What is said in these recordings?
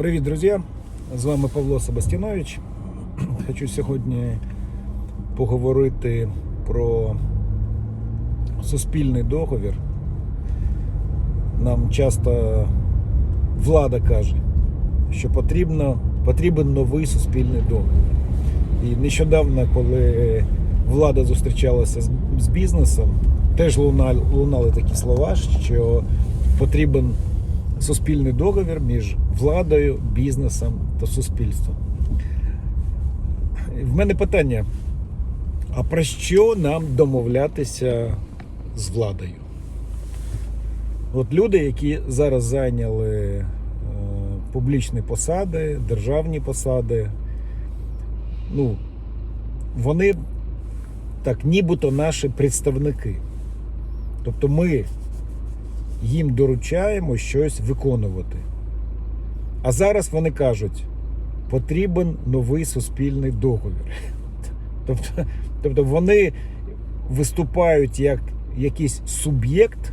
Привіт, друзі! З вами Павло Себастінович. Хочу сьогодні поговорити про суспільний договір. Нам часто влада каже, що потрібно, потрібен новий суспільний договір. І нещодавно, коли влада зустрічалася з, бізнесом, теж лунали такі слова, що потрібен суспільний договір між владою, бізнесом та суспільством. В мене питання: а про що нам домовлятися з владою? От люди, які зараз зайняли е, публічні посади, державні посади, ну, вони так, нібито наші представники. Тобто ми їм доручаємо щось виконувати. А зараз вони кажуть, потрібен новий суспільний договір. Тобто, тобто вони виступають як якийсь суб'єкт,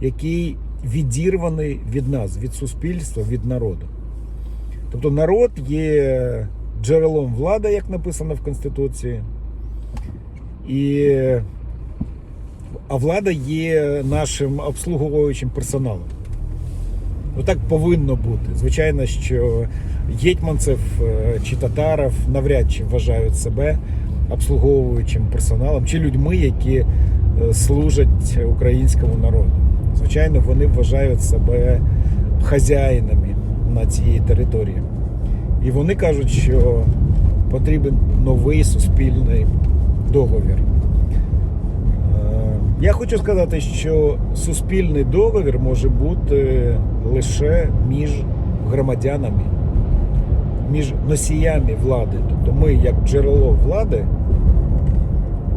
який відірваний від нас, від суспільства, від народу. Тобто народ є джерелом влади, як написано в Конституції. І а влада є нашим обслуговуючим персоналом. Ну так повинно бути. Звичайно, що гетьманцев е, чи татарів навряд чи вважають себе обслуговуючим персоналом чи людьми, які е, служать українському народу. Звичайно, вони вважають себе хазяїнами на цій території. І вони кажуть, що потрібен новий суспільний договір. Я хочу сказати, що суспільний договір може бути лише між громадянами, між носіями влади. Тобто ми, як джерело влади,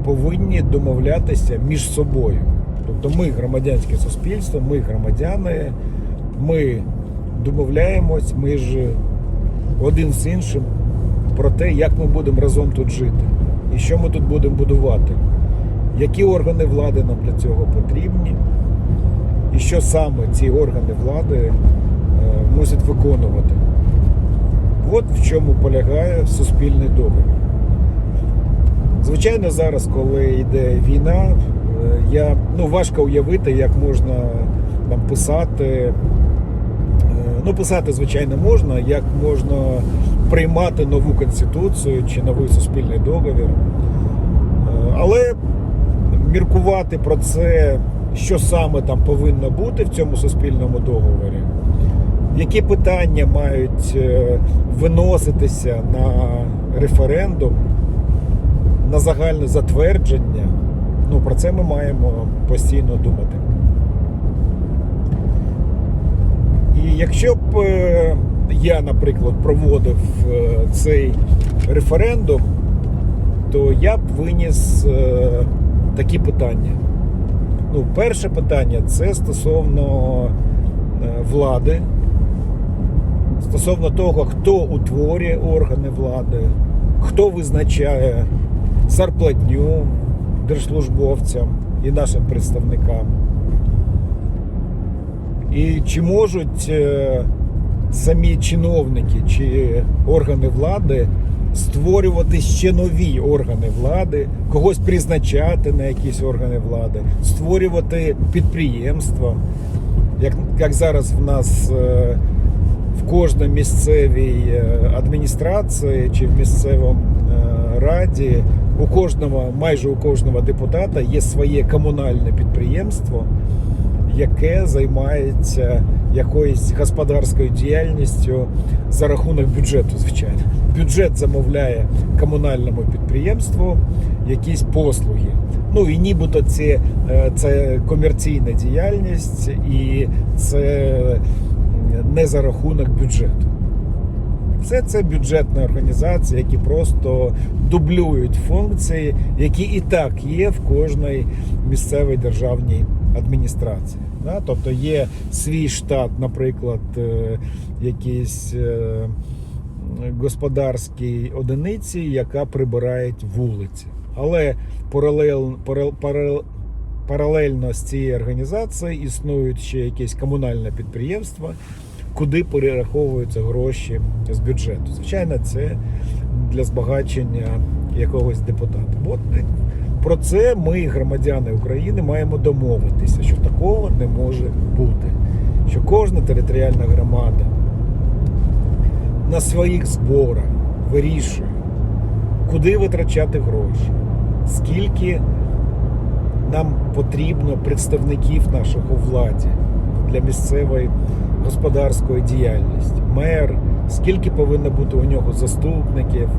повинні домовлятися між собою. Тобто ми громадянське суспільство, ми громадяни, ми домовляємось між один з іншим про те, як ми будемо разом тут жити і що ми тут будемо будувати які органи влади нам для цього потрібні, і що саме ці органи влади е, мусять виконувати. От в чому полягає суспільний договір. Звичайно, зараз, коли йде війна, е, я, ну, важко уявити, як можна там, писати. Е, Ну, писати, звичайно, можна, як можна приймати нову конституцію чи новий суспільний договір. Але міркувати про це, що саме там повинно бути в цьому суспільному договорі, які питання мають е, виноситися на референдум, на загальне затвердження. Ну, про це ми маємо постійно думати. І якщо б е, я, наприклад, проводив е, цей референдум, то я б виніс такі питання. Ну, Перше питання це стосовно влади, стосовно того, хто утворює органи влади, хто визначає зарплатню держслужбовцям і нашим представникам. І чи можуть самі чиновники чи органи влади створювати ще нові органи влади, когось призначати на якісь органи влади, створювати підприємства. Як як зараз в нас е, в кожній місцевій е, адміністрації чи в місцевому е, раді, у кожного, майже у кожного депутата є своє комунальне підприємство, яке займається якоюсь господарською діяльністю за рахунок бюджету, звичайно. Бюджет замовляє комунальному підприємству якісь послуги. Ну і нібито це, це комерційна діяльність і це не за рахунок бюджету. Все це бюджетні організації, які просто дублюють функції, які і так є в кожній місцевій державній адміністрації. Да? Тобто є свій штат, наприклад, якісь господарській одиниці, яка прибирає вулиці. Але паралель, паралель, паралельно з цією організацією існують ще якісь комунальне підприємства, куди перераховуються гроші з бюджету. Звичайно, це для збагачення якогось депутата. От про це ми, громадяни України, маємо домовитися, що такого не може бути. Що кожна територіальна громада на своїх зборах вирішує, куди витрачати гроші, скільки нам потрібно представників наших у владі для місцевої господарської діяльності. Мер, скільки повинно бути у нього заступників.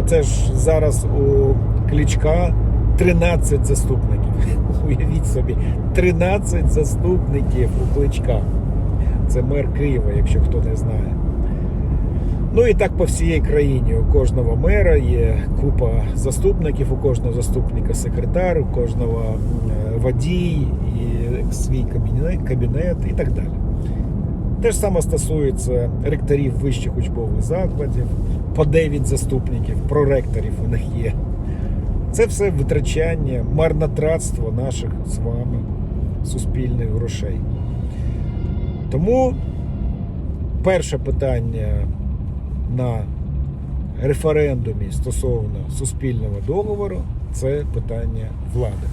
Оце ж зараз у Клічка 13 заступників. Уявіть собі, 13 заступників у Кличка. Це мер Києва, якщо хто не знає. Ну і так по всій країні. У кожного мера є купа заступників, у кожного заступника секретар, у кожного е, водій, і свій кабінет, кабінет і так далі. Те ж саме стосується ректорів вищих учбових закладів, по 9 заступників, проректорів у них є. Це все витрачання, марнотратство наших з вами суспільних грошей. Тому перше питання на референдумі стосовно суспільного договору це питання влади.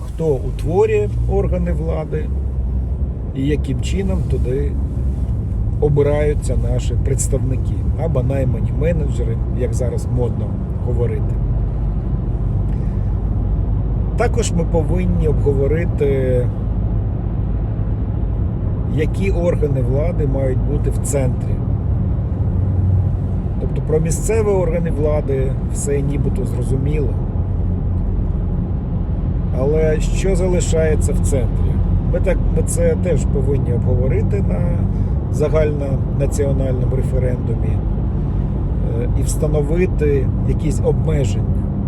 Хто утворює органи влади і яким чином туди обираються наші представники або наймані менеджери, як зараз модно говорити. Також ми повинні обговорити, які органи влади мають бути в центрі. Тобто про місцеві органи влади все нібито зрозуміло. Але що залишається в центрі? Ми, так, ми це теж повинні обговорити на загальнонаціональному референдумі і встановити якісь обмеження.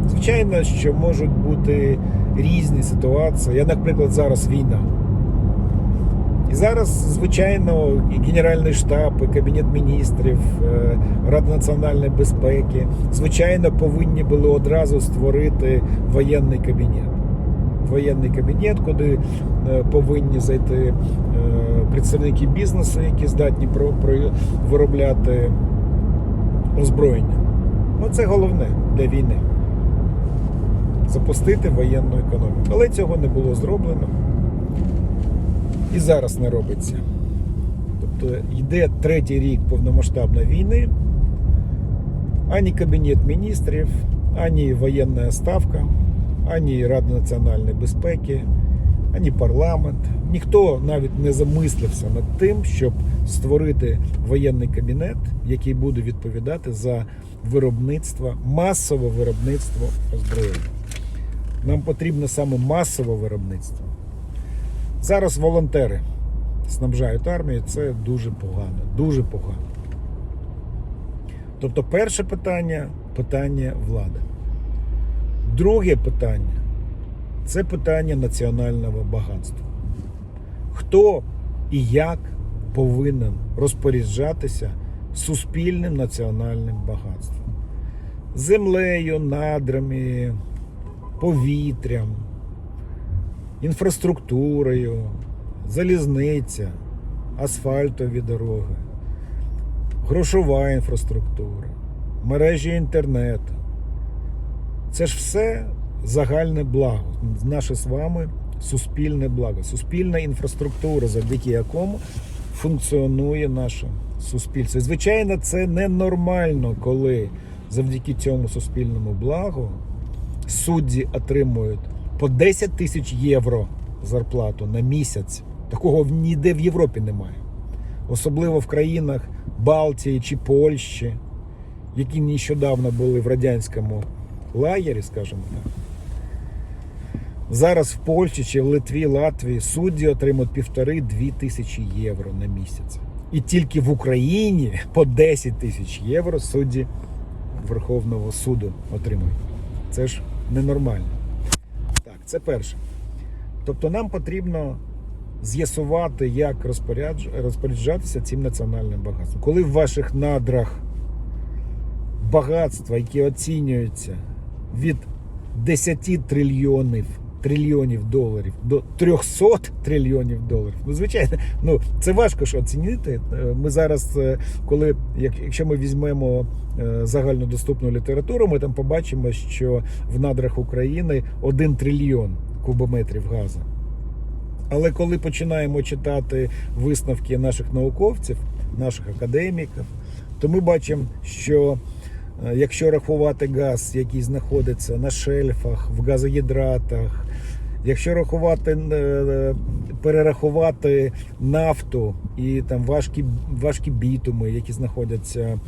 Звичайно, що можуть бути різні ситуації. Я, наприклад, зараз війна. І зараз, звичайно, і Генеральний штаб, і Кабінет міністрів, е, Рада національної безпеки, звичайно, повинні були одразу створити воєнний кабінет. Воєнний кабінет, куди е, повинні зайти е, представники бізнесу, які здатні виробляти озброєння. Ну, це головне для війни. Запустити воєнну економіку. Але цього не було зроблено. І зараз не робиться. Тобто йде третій рік повномасштабної війни, ані Кабінет міністрів, ані воєнна ставка, ані Рада національної безпеки, ані парламент. Ніхто навіть не замислився над тим, щоб створити воєнний кабінет, який буде відповідати за виробництво, масове виробництво озброєння. Нам потрібно саме масове виробництво. Зараз волонтери снабжають армію, це дуже погано, дуже погано. Тобто, перше питання питання влади. Друге питання це питання національного багатства. Хто і як повинен розпоряджатися суспільним національним багатством? Землею, надрами, повітрям інфраструктурою, залізниця, асфальтові дороги, грошова інфраструктура, мережі інтернету. Це ж все загальне благо, наше з вами суспільне благо, суспільна інфраструктура, завдяки якому функціонує наше суспільство. І, звичайно, це ненормально, коли завдяки цьому суспільному благу судді отримують по 10 тисяч євро зарплату на місяць. Такого ніде в Європі немає. Особливо в країнах Балтії чи Польщі, які нещодавно були в радянському лагері, скажімо так. Зараз в Польщі чи в Литві, Латвії судді отримують півтори-дві тисячі євро на місяць. І тільки в Україні по 10 тисяч євро судді Верховного суду отримують. Це ж ненормально. Так, це перше. Тобто нам потрібно з'ясувати, як розпорядж... розпоряджатися цим національним багатством. Коли в ваших надрах багатства, які оцінюються від 10 трильйонів трильйонів доларів до 300 трильйонів доларів. Ну, звичайно, ну це важко ж оцінити. Е, Ми зараз, е, коли якщо ми візьмемо е, загальнодоступну літературу, ми там побачимо, що в надрах України 1 трильйон кубометрів газу. Але коли починаємо читати висновки наших науковців, наших академіків, то ми бачимо, що якщо рахувати газ, який знаходиться на шельфах, в газогідратах, якщо рахувати, е, перерахувати нафту і там важкі, важкі бітуми, які знаходяться е,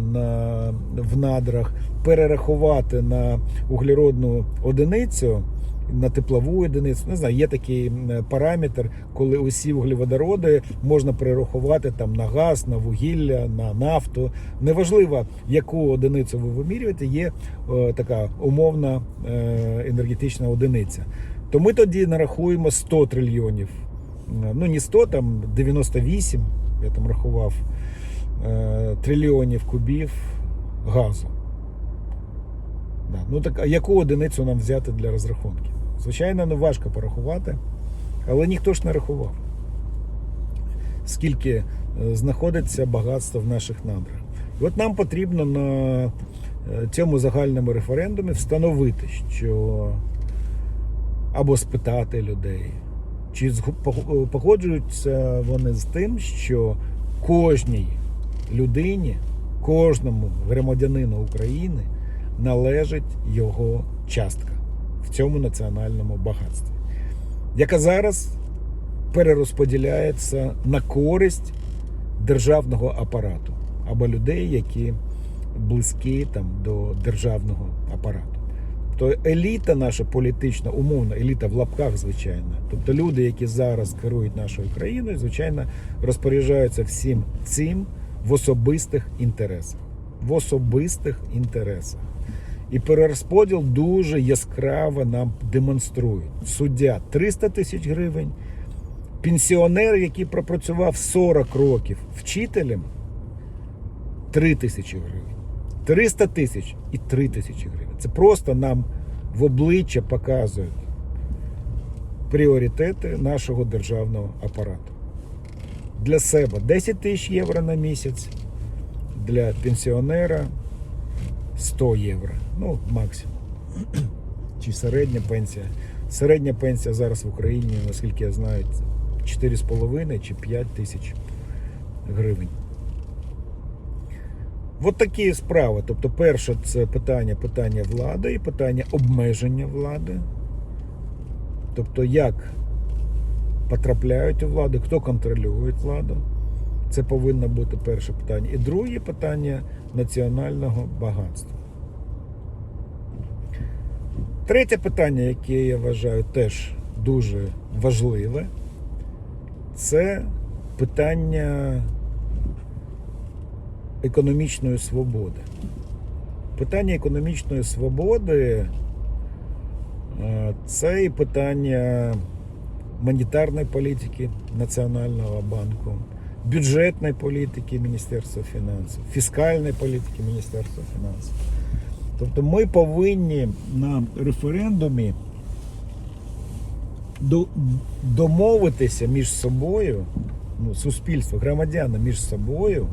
на, в надрах, перерахувати на углеродну одиницю, на теплову одиницю. Не знаю, є такий параметр, коли усі вуглеводороди можна перерахувати там на газ, на вугілля, на нафту. Неважливо, яку одиницю ви вимірюєте, є е, така умовна е, енергетична одиниця. То ми тоді нарахуємо 100 трильйонів. Е, Ну, не 100, там 98, я там рахував, е, трильйонів кубів газу. Да. Ну так а яку одиницю нам взяти для розрахунків? Звичайно, не важко порахувати, але ніхто ж не рахував, скільки е, знаходиться багатства в наших надрах. І от нам потрібно на е, цьому загальному референдумі встановити, що або спитати людей, чи погоджуються вони з тим, що кожній людині, кожному громадянину України належить його частка в цьому національному багатстві, яка зараз перерозподіляється на користь державного апарату або людей, які близькі там, до державного апарату. Тобто еліта наша політична, умовна еліта в лапках, звичайно. Тобто люди, які зараз керують нашою країною, звичайно, розпоряджаються всім цим в особистих інтересах. В особистих інтересах. І перерозподіл дуже яскраво нам демонструє. Суддя 300 тисяч гривень, пенсіонер, який пропрацював 40 років вчителем, 3 тисячі гривень. 300 тисяч і 3 тисячі гривень. Це просто нам в обличчя показують пріоритети нашого державного апарату. Для себе 10 тисяч євро на місяць, для пенсіонера 100 євро. Ну, максимум. Чи середня пенсія. Середня пенсія зараз в Україні, наскільки я знаю, 4,5 чи 5 тисяч гривень. От такі справи. Тобто, перше, це питання питання влади і питання обмеження влади. Тобто, як потрапляють у владу, хто контролює владу. Це повинно бути перше питання. І друге питання національного багатства. Третє питання, яке я вважаю теж дуже важливе, це питання економічної свободи. Питання економічної свободи е, це і питання монетарної політики Національного банку, бюджетної політики Міністерства фінансів, фіскальної політики Міністерства фінансів. Тобто ми повинні на референдумі домовитися між собою, ну, суспільство, громадяни між собою,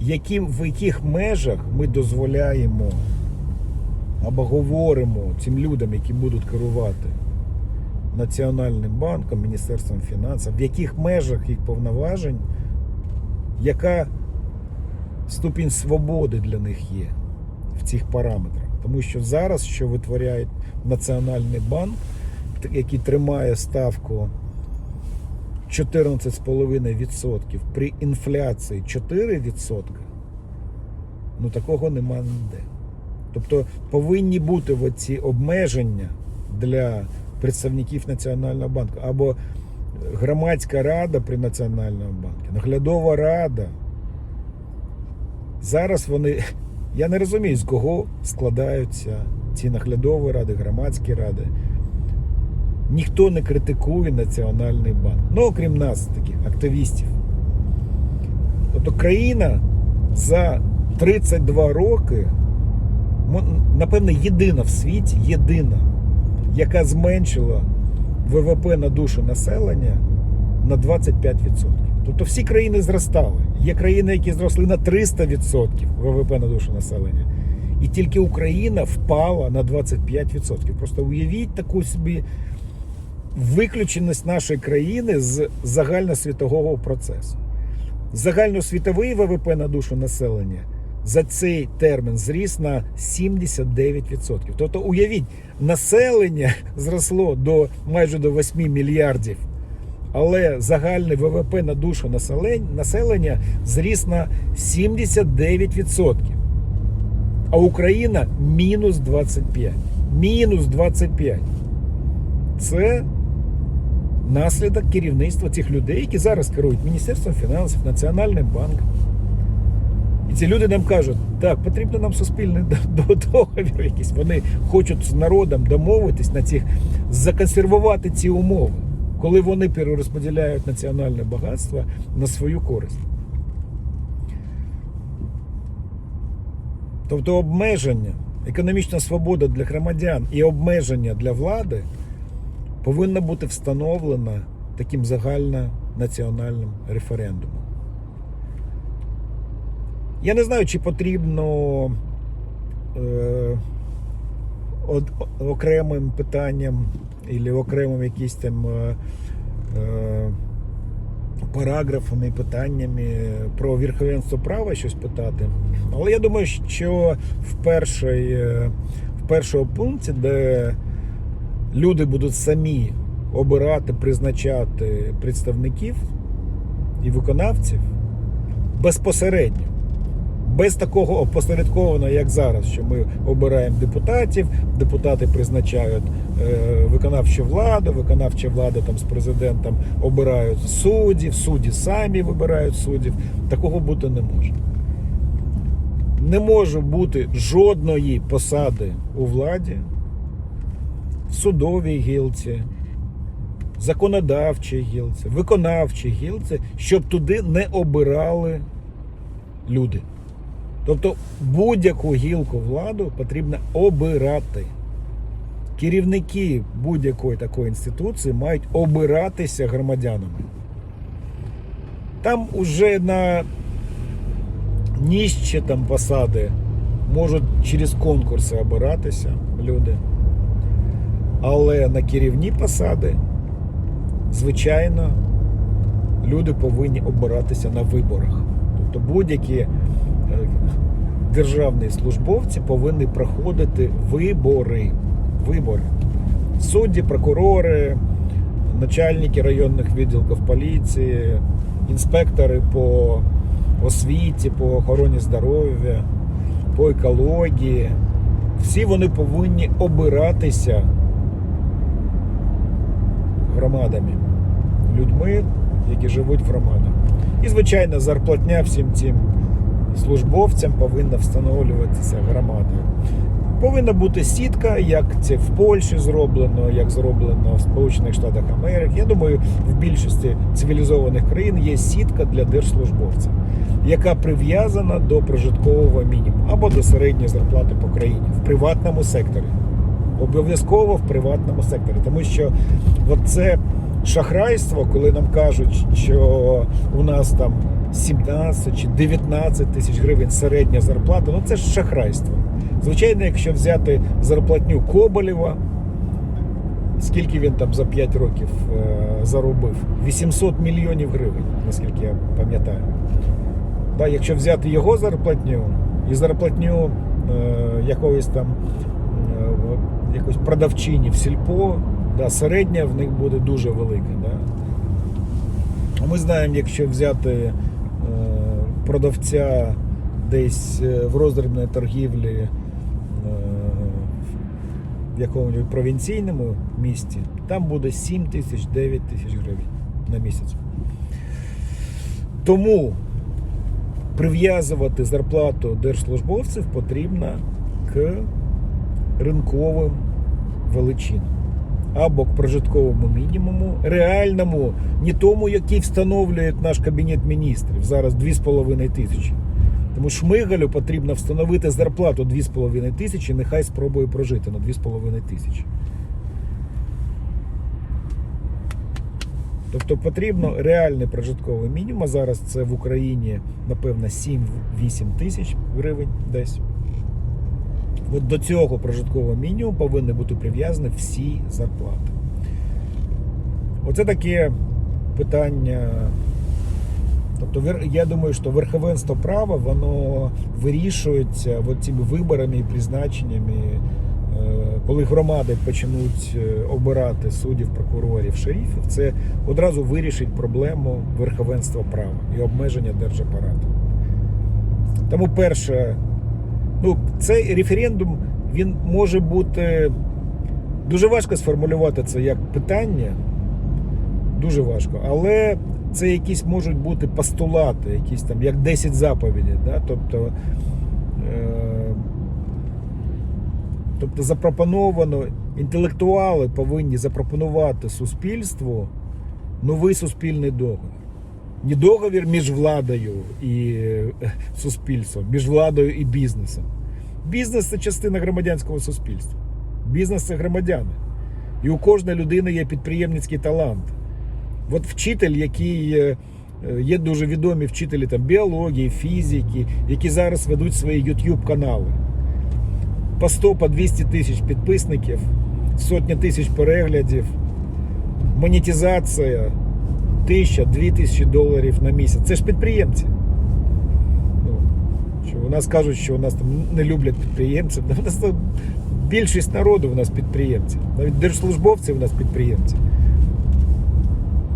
які, в яких межах ми дозволяємо або говоримо цим людям, які будуть керувати Національним банком, Міністерством фінансів, в яких межах їх повноважень, яка ступінь свободи для них є в цих параметрах. Тому що зараз, що витворяє Національний банк, який тримає ставку 14,5% при інфляції 4%, ну такого нема ніде. Тобто повинні бути оці обмеження для представників Національного банку або громадська рада при Національному банку, наглядова рада. Зараз вони. Я не розумію, з кого складаються ці наглядові ради, громадські ради. Ніхто не критикує Національний банк. Ну, окрім нас, таких активістів. Тобто країна за 32 роки напевне, єдина в світі, єдина, яка зменшила ВВП на душу населення на 25%. Тобто всі країни зростали. Є країни, які зросли на 300% ВВП на душу населення. І тільки Україна впала на 25%. Просто уявіть таку собі виключеність нашої країни з загальносвітового процесу. Загальносвітовий ВВП на душу населення за цей термін зріс на 79%. Тобто, уявіть, населення зросло до майже до 8 мільярдів, але загальний ВВП на душу населення зріс на 79%. А Україна мінус 25. Мінус 25. Це наслідок керівництва цих людей, які зараз керують Міністерством фінансів, Національним банком. І ці люди нам кажуть, так, потрібно нам суспільний договір якийсь. Вони хочуть з народом домовитись на цих, законсервувати ці умови, коли вони перерозподіляють національне багатство на свою користь. Тобто обмеження, економічна свобода для громадян і обмеження для влади повинна бути встановлена таким загальнонаціональним референдумом. Я не знаю, чи потрібно е, окремим питанням або окремим якісь там е, е, параграфами, питаннями про верховенство права щось питати. Але я думаю, що в, першій, е, в першому пункті, де люди будуть самі обирати, призначати представників і виконавців безпосередньо. Без такого опосередкованого, як зараз, що ми обираємо депутатів, депутати призначають е, виконавчу владу, виконавча влада там з президентом обирають суддів, судді самі вибирають суддів. Такого бути не може. Не може бути жодної посади у владі, в судовій гілці, законодавчій гілці, виконавчій гілці, щоб туди не обирали люди. Тобто будь-яку гілку владу потрібно обирати. Керівники будь-якої такої інституції мають обиратися громадянами. Там уже на нижче там посади можуть через конкурси обиратися люди. Але на керівні посади, звичайно, люди повинні обиратися на виборах. Тобто будь-які державні службовці повинні проходити вибори. Вибори. Судді, прокурори, начальники районних відділів поліції, інспектори по освіті, по охороні здоров'я, по екології. Всі вони повинні обиратися громадами, людьми, які живуть в громадах. І, звичайно, зарплатня всім цим службовцям повинна встановлюватися громадою. Повинна бути сітка, як це в Польщі зроблено, як зроблено в Сполучених Штатах Америки. Я думаю, в більшості цивілізованих країн є сітка для держслужбовців, яка прив'язана до прожиткового мінімуму або до середньої зарплати по країні в приватному секторі. Обов'язково в приватному секторі, тому що це шахрайство, коли нам кажуть, що у нас там 17 чи 19 тисяч гривень середня зарплата, ну це ж шахрайство. Звичайно, якщо взяти зарплатню Коболєва, скільки він там за 5 років е, заробив? 800 мільйонів гривень, наскільки я пам'ятаю. Да, якщо взяти його зарплатню і зарплатню е, якоїсь там е, якоїсь продавчині в сільпо, да, середня в них буде дуже велика. Да. Ми знаємо, якщо взяти продавця десь е, в роздрібній торгівлі е, в якомусь провінційному місті, там буде 7 тисяч 9 тисяч гривень на місяць. Тому прив'язувати зарплату держслужбовців потрібно к ринковим величинам. Або к прожитковому мінімуму, реальному, не тому, який встановлює наш кабінет міністрів. Зараз 2,5 тисячі. Тому Шмигалю потрібно встановити зарплату 2,5 тисячі, нехай спробує прожити на 2,5 тисячі. Тобто потрібно реальний прожитковий мінімум. а Зараз це в Україні, напевно, 7-8 тисяч гривень десь. До цього прожиткового мінімуму повинні бути прив'язані всі зарплати. Оце таке питання. Тобто, я думаю, що верховенство права воно вирішується цими виборами і призначеннями, е, коли громади почнуть е, обирати суддів, прокурорів, шерифів, це одразу вирішить проблему верховенства права і обмеження держапарату. Тому перше, ну, цей референдум він може бути дуже важко сформулювати це як питання, дуже важко, але це якісь можуть бути постулати, якісь там, як 10 заповідей. Да? Тобто, е, тобто запропоновано, інтелектуали повинні запропонувати суспільству новий суспільний договір. Не договір між владою і е, суспільством, між владою і бізнесом. Бізнес це частина громадянського суспільства. Бізнес це громадяни. І у кожної людини є підприємницький талант. От вчитель, який е, е, є дуже відомі вчителі там, біології, фізики, які зараз ведуть свої YouTube канали. По 100, по 200 тисяч підписників, сотні тисяч переглядів, монетизація тисяча, дві тисячі доларів на місяць. Це ж підприємці. Ну, що у нас кажуть, що у нас там не люблять підприємців. У нас там більшість народу у нас підприємці. Навіть держслужбовці у нас підприємці.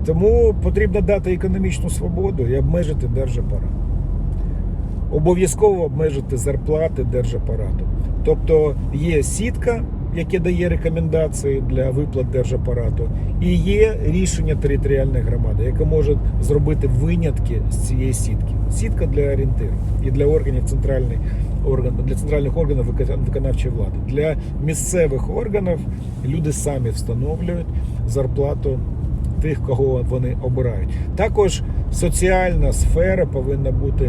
Тому потрібно дати економічну свободу і обмежити держапарат. Обов'язково обмежити зарплати держапарату. Тобто є сітка, яке дає рекомендації для виплат держапарату, і є рішення територіальної громади, яке може зробити винятки з цієї сітки. Сітка для орієнтиру і для органів центральної орган, для центральних органів виконавчої влади. Для місцевих органів люди самі встановлюють зарплату тих, кого вони обирають. Також соціальна сфера повинна бути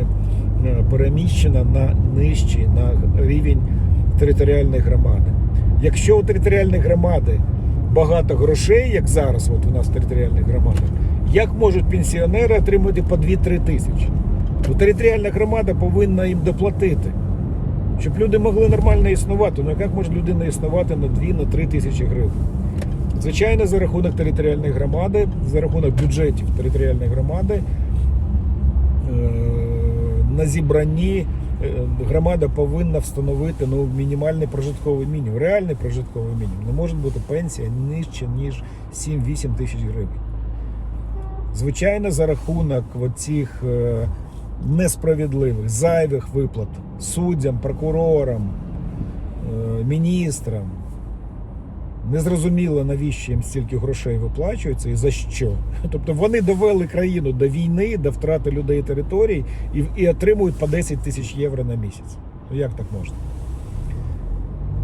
е, переміщена на нижчий, на рівень територіальної громади. Якщо у територіальної громади багато грошей, як зараз, от у нас в територіальних громадах, як можуть пенсіонери отримати по 2-3 тисячі? Ну, територіальна громада повинна їм доплатити, щоб люди могли нормально існувати. Ну як може людина існувати на 2-3 тисячі гривень? Звичайно, за рахунок територіальної громади, за рахунок бюджетів територіальної громади е, на зібранні громада повинна встановити ну, мінімальний прожитковий мінімум, реальний прожитковий мінімум. Не може бути пенсія нижче, ніж 7-8 тисяч гривень. Звичайно, за рахунок цих несправедливих, зайвих виплат суддям, прокурорам, е, міністрам. Незрозуміло, навіщо їм стільки грошей виплачується і за що. Тобто вони довели країну до війни, до втрати людей територій і, і отримують по 10 тисяч євро на місяць. Ну як так можна?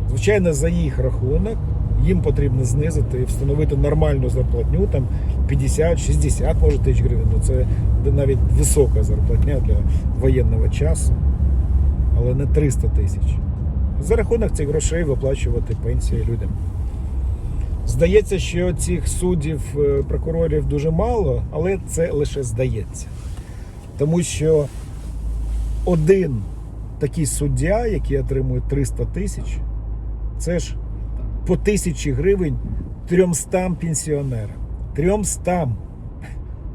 Звичайно, за їх рахунок їм потрібно знизити і встановити нормальну зарплатню, там 50-60 може тисяч гривень. Ну це навіть висока зарплатня для воєнного часу, але не 300 тисяч. За рахунок цих грошей виплачувати пенсії людям. Здається, що цих суддів, е, прокурорів дуже мало, але це лише здається. Тому що один такий суддя, який отримує 300 тисяч, це ж по тисячі гривень 300 пенсіонерам. 300.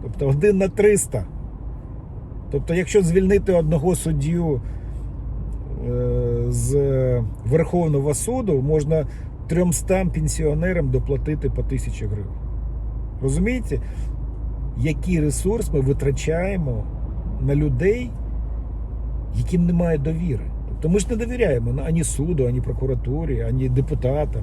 Тобто один на 300. Тобто, якщо звільнити одного суддю е, з Верховного суду, можна 300 пенсіонерам доплатити по 1000 гривень. Розумієте, який ресурс ми витрачаємо на людей, яким немає довіри. Тобто ми ж не довіряємо ані суду, ані прокуратурі, ані депутатам.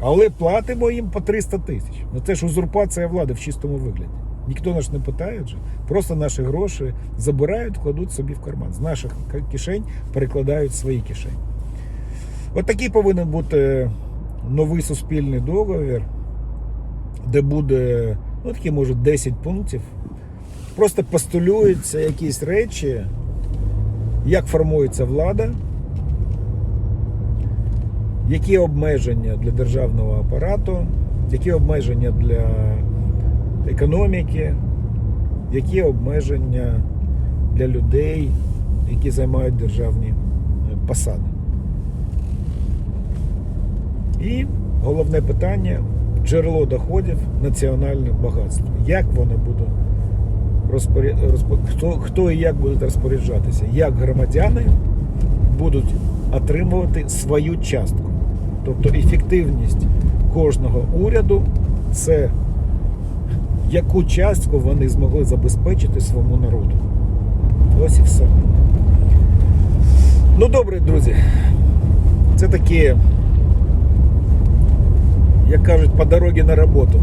Але платимо їм по 300 тисяч. Ну це ж узурпація влади в чистому вигляді. Ніхто нас не питає, же. просто наші гроші забирають, кладуть собі в карман. З наших кишень перекладають свої кишені. От такий повинен бути новий суспільний договір, де буде, ну такі, може, 10 пунктів. Просто постулюються якісь речі, як формується влада, які обмеження для державного апарату, які обмеження для економіки, які обмеження для людей, які займають державні е, посади. І головне питання джерело доходів національних багатств. Як вони будуть розпоря... розпо- хто, хто і як будуть розпоряджатися, як громадяни будуть отримувати свою частку. Тобто ефективність кожного уряду це яку частку вони змогли забезпечити своєму народу. Ось і все. Ну добре, друзі. Це такі, як кажуть, по дорозі на роботу.